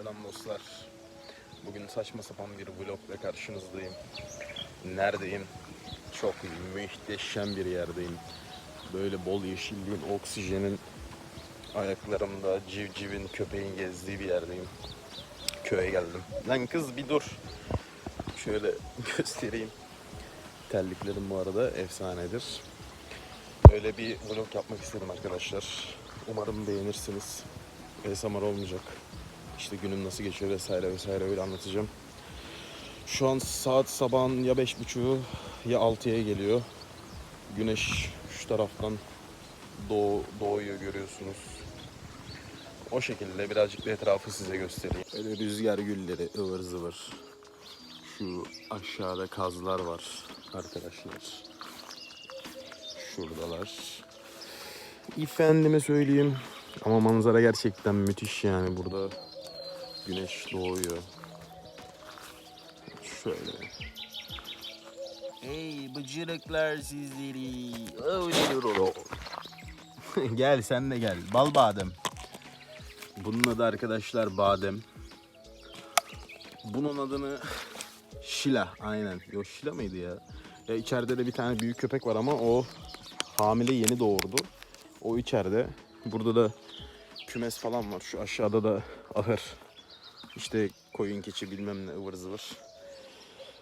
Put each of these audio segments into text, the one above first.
Selam dostlar. Bugün saçma sapan bir vlogla karşınızdayım. Neredeyim? Çok muhteşem bir yerdeyim. Böyle bol yeşilliğin, oksijenin ayaklarımda civcivin, köpeğin gezdiği bir yerdeyim. Köye geldim. Lan kız bir dur. Şöyle göstereyim. Terliklerim bu arada efsanedir. Öyle bir vlog yapmak istedim arkadaşlar. Umarım beğenirsiniz. ASMR olmayacak. İşte günüm nasıl geçiyor vesaire vesaire öyle anlatacağım. Şu an saat sabahın ya beş buçuğu ya altıya geliyor. Güneş şu taraftan doğu, doğuyor görüyorsunuz. O şekilde birazcık da etrafı size göstereyim. Böyle rüzgar gülleri ıvır zıvır. Şu aşağıda kazlar var arkadaşlar. Şuradalar. Efendime söyleyeyim. Ama manzara gerçekten müthiş yani burada. Güneş doğuyor. Şöyle. Hey bıcırıklar sizleri. gel sen de gel. Bal badem. Bunun adı arkadaşlar badem. Bunun adını Şila aynen. Yok Şila mıydı ya? Ya içeride de bir tane büyük köpek var ama o hamile yeni doğurdu. O içeride. Burada da kümes falan var. Şu aşağıda da ahır. İşte koyun keçi bilmem ne ıvır zıvır.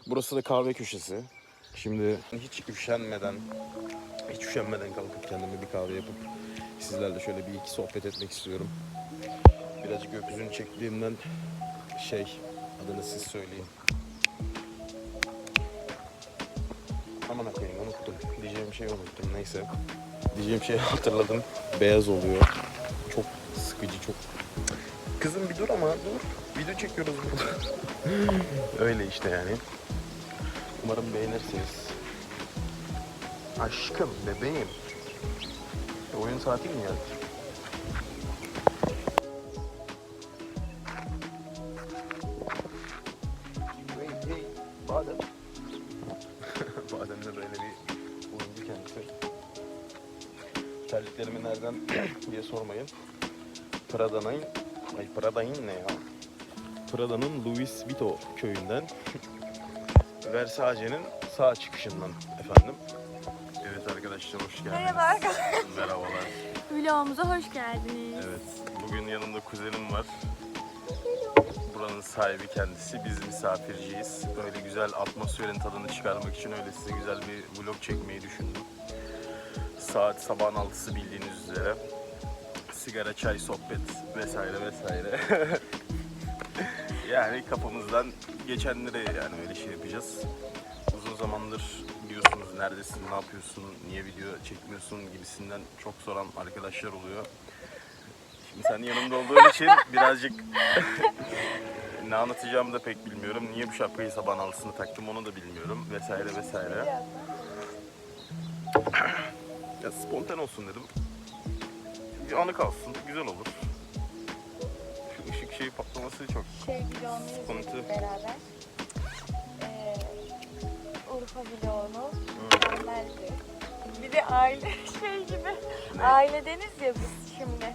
Burası da kahve köşesi. Şimdi hiç üşenmeden, hiç üşenmeden kalkıp kendime bir kahve yapıp sizlerle şöyle bir iki sohbet etmek istiyorum. Birazcık gökyüzünü çektiğimden şey, adını siz söyleyin. Aman koyayım unuttum. Diyeceğim şeyi unuttum. Neyse. Diyeceğim şeyi hatırladım. Beyaz oluyor. Çok sıkıcı, çok... Kızım bir dur ama dur. Video çekiyoruz burada. Öyle işte yani. Umarım beğenirsiniz. Aşkım, bebeğim. E, oyun saati mi geldi? Hey, hey, badem. Badem de böyle bir oyuncu kendisi. Terliklerimi nereden diye sormayın. Prada'nın, ay Prada'nın ne ya? Prada'nın Louis Vuitton köyünden. Versace'nin sağ çıkışından efendim. Evet arkadaşlar hoş geldiniz. Merhaba arkadaşlar. Merhabalar. Vlogumuza hoş geldiniz. Evet, bugün yanımda kuzenim var. Buranın sahibi kendisi. Biz misafirciyiz. Böyle güzel atmosferin tadını çıkarmak için öyle size güzel bir vlog çekmeyi düşündüm. Saat sabahın altısı bildiğiniz üzere. Sigara, çay, sohbet vesaire vesaire. yani kafamızdan geçenleri yani öyle şey yapacağız. Uzun zamandır biliyorsunuz neredesin, ne yapıyorsun, niye video çekmiyorsun gibisinden çok soran arkadaşlar oluyor. Şimdi sen yanımda olduğun için birazcık ne anlatacağımı da pek bilmiyorum. Niye bu şapkayı sabahın altısını taktım onu da bilmiyorum vesaire vesaire. Ya spontan olsun dedim. Bir anı kalsın, güzel olur. Işık şeyi patlaması çok Sevgili olmayı Sıkıntı. beraber. Ee, Urfa vlogunu verdi. Bir de aile şey gibi. Ne? Ailedeniz ya biz şimdi.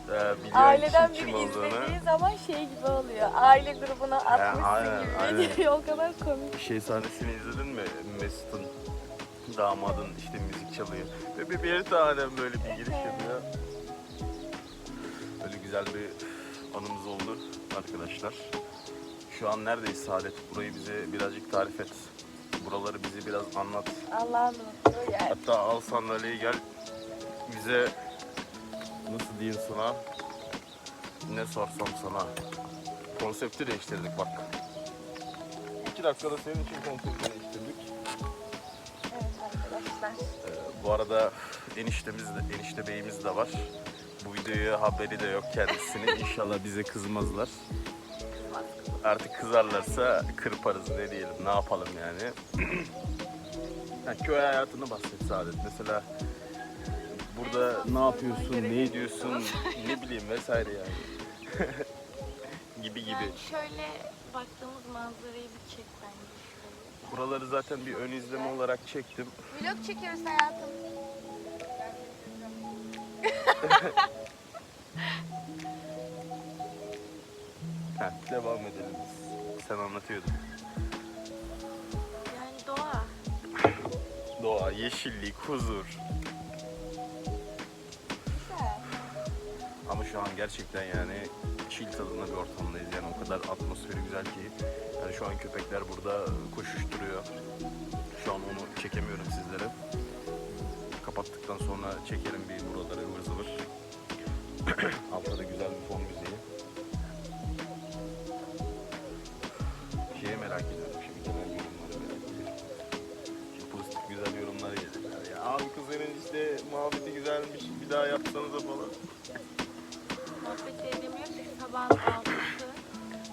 Ee, Aileden kim, biri izlediği zaman şey gibi oluyor. Aile grubuna atmışsın aynen, gibi. aynen. o kadar komik. Şey sahnesini izledin mi? Mesut'un damadın işte müzik çalıyor. Ve bir, bir tanem böyle bir giriş yapıyor. Böyle güzel bir anımız oldu arkadaşlar. Şu an neredeyiz Saadet? Burayı bize birazcık tarif et. Buraları bize biraz anlat. Allah'ın unuttuğu yer. Hatta al sandalyeyi gel. Bize nasıl diyeyim sana? Ne sorsam sana? Konsepti değiştirdik bak. İki dakikada senin için konsepti değiştirdik. Evet arkadaşlar. Ee, bu arada eniştemiz de, enişte beyimiz de var. Bu videoya haberi de yok kendisinin. İnşallah bize kızmazlar. Artık kızarlarsa kırparız ne diyelim, ne yapalım yani. yani köy hayatını bahset Saadet. Mesela burada ne yapıyorsun, ne ediyorsun, ne bileyim vesaire yani. gibi gibi. Yani şöyle baktığımız manzarayı bir çek bence. Buraları zaten bir ön izleme olarak çektim. Vlog çekiyoruz hayatım. Heh, devam edelim. Sen anlatıyordun. Yani doğa. Doğa, yeşillik, huzur. Güzel. Ama şu an gerçekten yani chill tadında bir ortamdayız. Yani o kadar atmosferi güzel ki. Yani şu an köpekler burada koşuşturuyor. Şu an onu çekemiyorum sizlere. Kapattıktan sonra çekerim bir buraları ıvır zıvır. Altta da güzel bir fon müziği. Şeyi merak ediyorum şimdi genel yorumları merak ediyorum. Şimdi pozitif güzel yorumlar gelirler. Ya abi kuzenin işte muhabbeti güzelmiş bir daha yapsanıza falan. Muhabbet edemiyoruz ki sabahın altısı.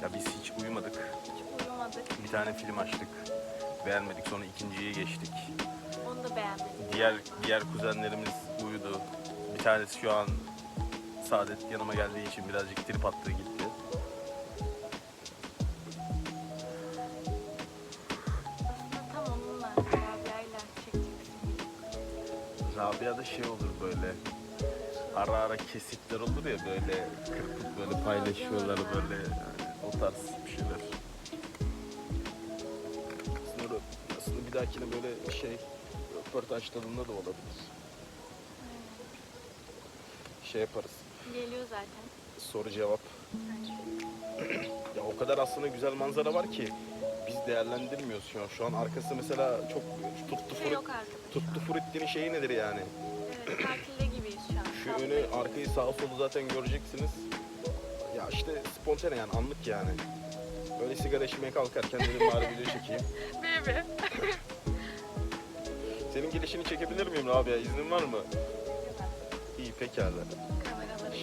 Ya biz hiç uyumadık. Hiç uyumadık. Bir tane film açtık. Beğenmedik sonra ikinciye geçtik. Diğer diğer kuzenlerimiz uyudu. Bir tanesi şu an Saadet yanıma geldiği için birazcık trip attığı gitti. Tam onunla, Rabia'yla çekeceksin. Rabia'da şey olur böyle ara ara kesitler olur ya böyle kırpıp böyle paylaşıyorlar böyle yani o tarz bir şeyler. Aslında, aslında bir dahakine böyle şey röportaj tadında da olabilir. Şey yaparız. Geliyor zaten. Soru cevap. Ya o kadar aslında güzel manzara var ki biz değerlendirmiyoruz şu an. Şu an arkası mesela çok tuttu Kimse fruit, yok arkadaşlar. tuttu fruit'in şeyi nedir yani? Evet, tatilde gibiyiz şu an. Şu önü arkayı sağa solu zaten göreceksiniz. Ya işte spontane yani anlık yani. Öyle sigara içmeye kalkarken dedim bari video çekeyim. Baby. Senin gelişini çekebilir miyim Rabia? İznin var mı? İyi pekala.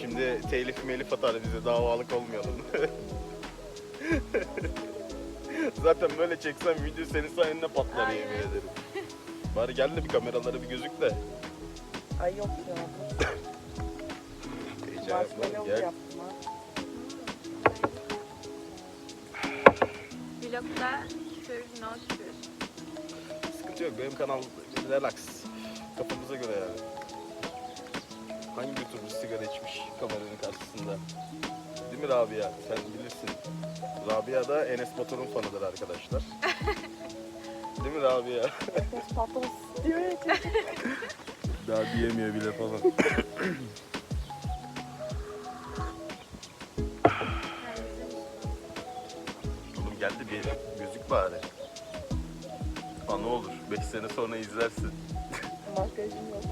Şimdi telif melif atar bize davalık olmayalım. Zaten böyle çeksem video senin sayende patlar Aynen. yemin ederim. Bari gel de bir kameraları bir gözük de. Ay yok ya. Yapma, gel. yaptım ha. Vlogda küfür, no küfür. Sıkıntı yok benim kanal relax. Kafamıza göre yani. Hangi YouTuber sigara içmiş kameranın karşısında? Değil mi Rabia? Sen bilirsin. Rabia da Enes Batur'un fanıdır arkadaşlar. Değil mi Rabia? Patlaması diyor ya çocuk. Daha diyemiyor bile falan. Oğlum geldi bir gözük bari. Aa ne olur 5 sene sonra izlersin. Makyajım yok.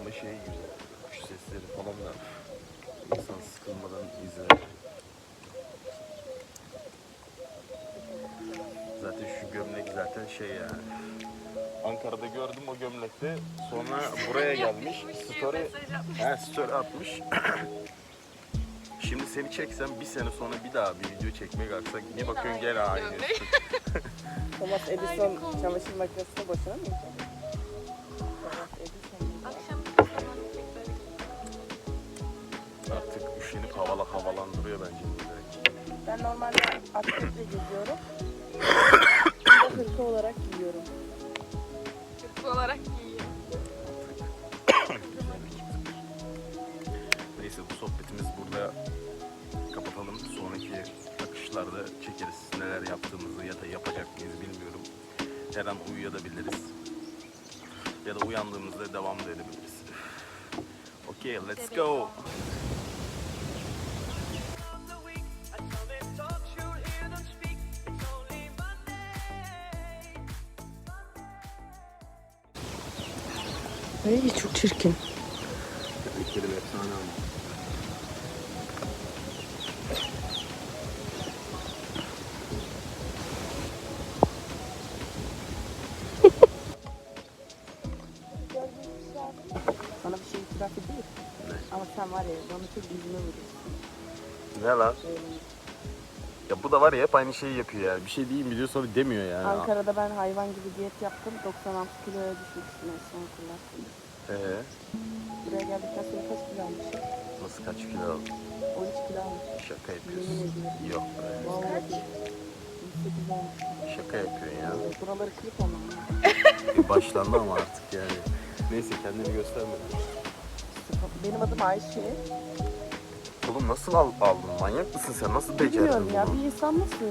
Ama şey güzel. Kuş sesleri falan da insan sıkılmadan izler. Zaten şu gömlek zaten şey yani. Ankara'da gördüm o gömlekte. Sonra buraya gelmiş. Story, he, story atmış. Şimdi seni çeksem bir sene sonra bir daha bir video çekmeye kalksak bir bakıyorsun gene aynı. Thomas Edison çamaşır makinesine boşuna mı yıkadın? Thomas Edison. Akşam Artık üşenip havala havalandırıyor bence bu direkt. Ben normalde atletle geziyorum. Hırka olarak giyiyorum. kötü olarak sohbetimiz burada kapatalım. Sonraki akışlarda çekeriz. Neler yaptığımızı ya da yapacak mıyız bilmiyorum. Her an uyuyabiliriz. Ya da uyandığımızda devam da edebiliriz. Okay, let's go. Ay çok çirkin. Bana çok yüzüme vuruyorsun. Ne lan? Böyle. Ya bu da var ya hep aynı şeyi yapıyor yani. Bir şey diyeyim biliyor sonra demiyor yani. Ankara'da ben hayvan gibi diyet yaptım. 96 kiloya düşmüştüm en son hatırlarsın. Ee, Buraya geldikten sonra kaç kilo almışım? nasıl kaç kilo aldın? 13 kilo almışım. Şaka yapıyorsun. Yok be. Vallahi. 28 olmuşum. Şaka yapıyorsun ya. Buraları klip olmam. Başlandı ama artık yani. Neyse kendini gösterme. Benim adım Ayşe. Oğlum nasıl al, aldın? Manyak mısın sen? Nasıl becerdin Bilmiyorum ya bunu? bir insan nasıl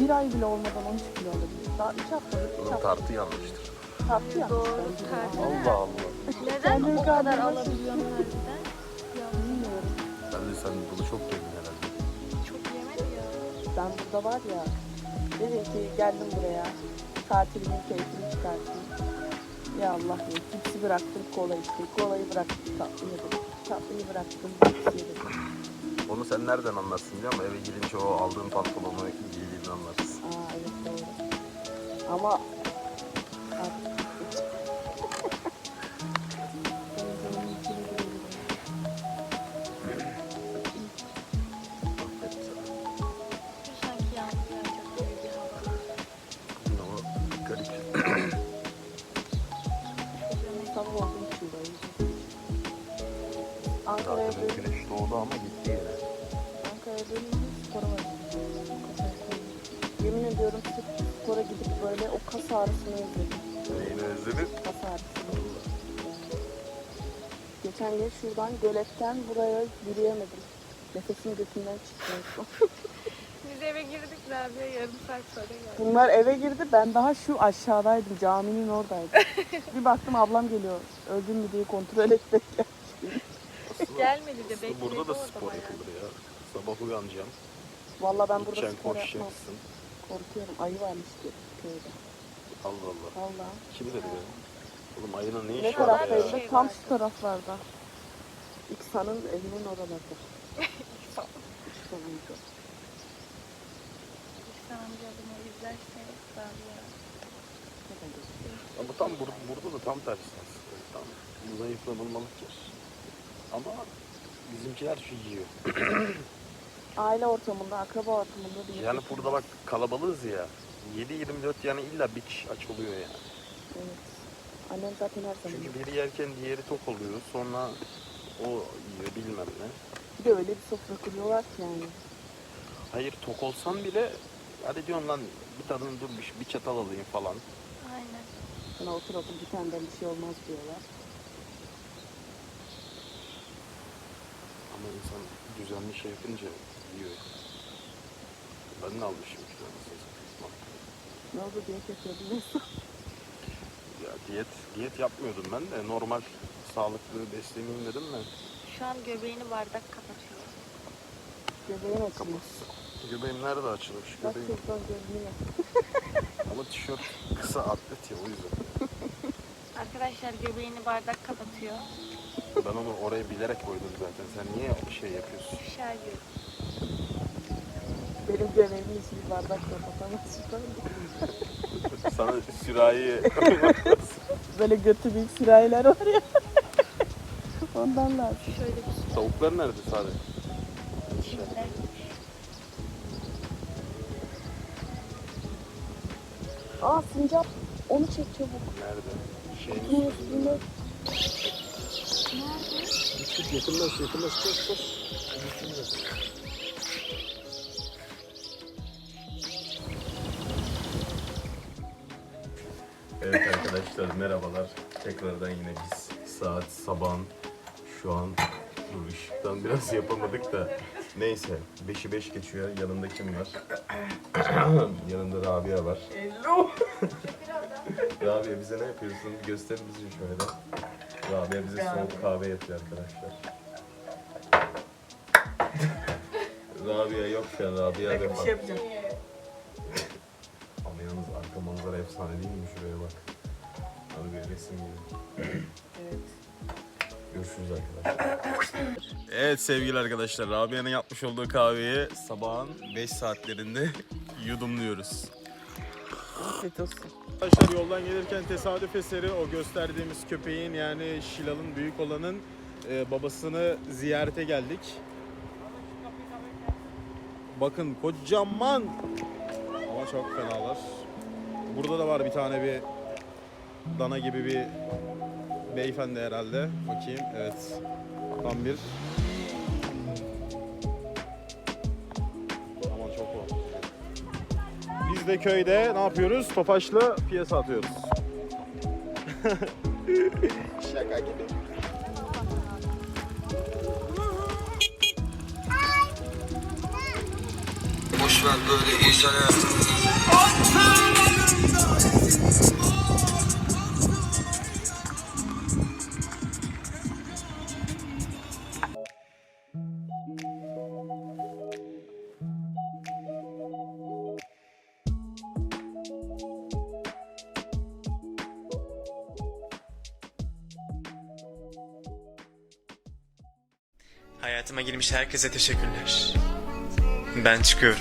bir ay bile olmadan 13 kilo alabilir? Daha 3 haftadır 3 Bunun hafta tartı yanlıştır. tartı yapmış Doğru, bence de. tartı. Allah Allah. Neden Kendini o kadar kandırmak alabiliyorsun harbiden? Ya Bilmiyorum. Ben de sen bunu çok yedin herhalde. çok yemedi ya. Ben burada var ya dedim ki geldim buraya tatilimin keyfini çıkartayım. Ya Allah ya cipsi bıraktım kola içtim. Kolayı bıraktım tatlı yedim. Tatlıyı bıraktım cips yedim. Onu sen nereden anlarsın biliyor musun? Eve gidince o aldığın pantolonu giydiğini anlarsın. Aa evet doğru. Ama Dönünce, güneş doğdu ama gitti yine. Dönünce spora başladım. Yemin ediyorum sırf spora gidip böyle o kas ağrısını özledim. Neyini özledin? Kas ağrısını. Geçen gün şuradan göletten buraya yürüyemedim. Nefesim götümden çıkmıyor. Biz eve girdik Rabia yarım saat sonra geldi. Bunlar eve girdi. Ben daha şu aşağıdaydım. Caminin oradaydım. bir baktım ablam geliyor. Öldün mü diye kontrol etmek. Gelmedi de bekledi burada da spor yapılır ya. Sabah uyanacaksın. Valla ben burada Gideceksin spor yapmam. koşacaksın. Korkuyorum. Ayı varmış ki köyde. Allah Allah. Valla. Kim dedi be? Oğlum ayının ne Ne işi var ya? taraftaydı? Şey Tam şu taraflarda. İksa'nın evinin oralarda. İksa'nın İhsan amca bunu izlerse Rabia. Ama tam bur- burada da tam tersi aslında. Tam zayıflanılmalık yer. Ama bizimkiler şu yiyor. Aile ortamında, akraba ortamında bir Yani burada bak kalabalığız ya. 7-24 yani illa bir kişi aç oluyor yani. Evet. Annem zaten her zaman. Çünkü biri yerken diğeri tok oluyor. Sonra o yiyor bilmem ne. Bir de öyle bir sofra kuruyorlar ki yani. Hayır tok olsan bile hadi diyorum lan bir tadını dur bir, bir çatal alayım falan. Aynen. Sana otur otur bir taneden bir şey olmaz diyorlar. Ama insan düzenli şey yapınca yiyor. Ben ne almışım satayım. Ne oldu diye yapıyordum. Ya diyet diyet yapmıyordum ben de normal sağlıklı besleneyim dedim de. Şu an göbeğini bardak kapatıyor. Göbeğin açılmış. Göbeğim nerede açılmış? Bak Göbeğim. şuradan görünüyor. Ama tişört kısa atlet ya o yüzden. Arkadaşlar göbeğini bardak kapatıyor. Ben onu oraya bilerek koydum zaten. Sen niye şey yapıyorsun? İfşa ediyor. Benim göbeğimin içi bir bardak kapatamaz. Sana sürahi Böyle götü büyük sürahiler var ya. Ondan lazım. Şöyle bir sürü Tavuklar nerede sadece? şeyler. Aa sincap. Onu çek çabuk. Nerede? Şeyin Bunun üstünde. üstünde. Yakınlaş yakınlaş koş koş. Evet arkadaşlar merhabalar. Tekrardan yine biz saat sabahın şu an dur ışıktan biraz yapamadık da neyse 5'i 5 geçiyor. Yanında kim var? Yanında Rabia var. Rabia bize ne yapıyorsun? Göster bizi şöyle. Rabia bize soğuk kahve yapıyor arkadaşlar. Rabia yok şu an. Rabia vefat. yapacağım. Ama yalnız arka manzara efsane değil mi? Şuraya bak. Abi bir resim gibi. Evet. Görüşürüz arkadaşlar. Evet sevgili arkadaşlar. Rabia'nın yapmış olduğu kahveyi sabahın 5 saatlerinde yudumluyoruz. Afiyet olsun. Arkadaşlar yoldan gelirken tesadüf eseri o gösterdiğimiz köpeğin yani Şilal'ın büyük olanın e, babasını ziyarete geldik. Bakın kocaman ama çok fenalar. Burada da var bir tane bir dana gibi bir beyefendi herhalde. Bakayım evet. Tam bir de köyde ne yapıyoruz? Topaçlı piyasa atıyoruz. Şaka gibi. Boşver böyle icra. Hayatıma girmiş herkese teşekkürler. Ben çıkıyorum.